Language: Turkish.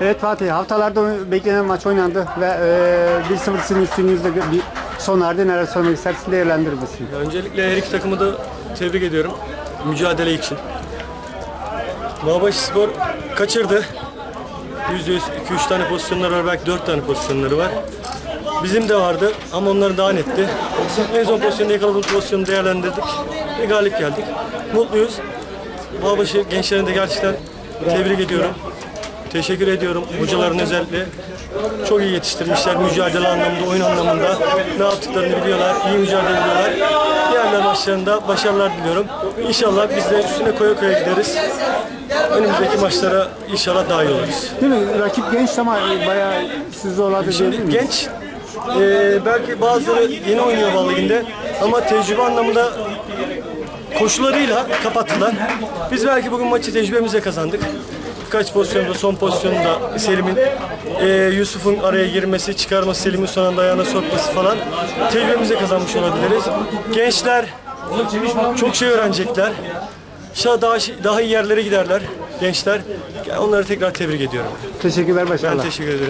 Evet Fatih, haftalarda beklenen maç oynandı ve e, 1-0 sizin üstünüzde bir son erdi. Neler söylemek istersin değerlendirir misin? Öncelikle her iki takımı da tebrik ediyorum mücadele için. Bağbaşı Spor kaçırdı. Yüzde yüz 2-3 tane pozisyonları var, belki 4 tane pozisyonları var. Bizim de vardı ama onları daha netti. En son pozisyonda yakaladığımız pozisyonu değerlendirdik ve galip geldik. Mutluyuz. Bağbaşı gençlerini de gerçekten tebrik ediyorum. Teşekkür ediyorum hocaların özellikle. Çok iyi yetiştirmişler mücadele anlamında, oyun anlamında. Ne yaptıklarını biliyorlar, iyi mücadele ediyorlar. Diğerler maçlarında başarılar diliyorum. İnşallah biz de üstüne koya koya gideriz. Önümüzdeki maçlara inşallah daha iyi oluruz. Değil mi? Rakip genç ama bayağı sizi zorladı diyebilir miyiz? genç, e, belki bazıları yeni oynuyor Bal Ligi'nde ama tecrübe anlamında koşularıyla kapattılar. Biz belki bugün maçı tecrübemizle kazandık. Birkaç pozisyonda, son pozisyonda Selim'in e, Yusuf'un araya girmesi, çıkarması, Selim'in son anda ayağına sokması falan tecrübemizle kazanmış olabiliriz. Gençler çok şey öğrenecekler. İnşallah daha, daha iyi yerlere giderler gençler. Onları tekrar tebrik ediyorum. Teşekkürler, Ben başarılar. teşekkür ederim.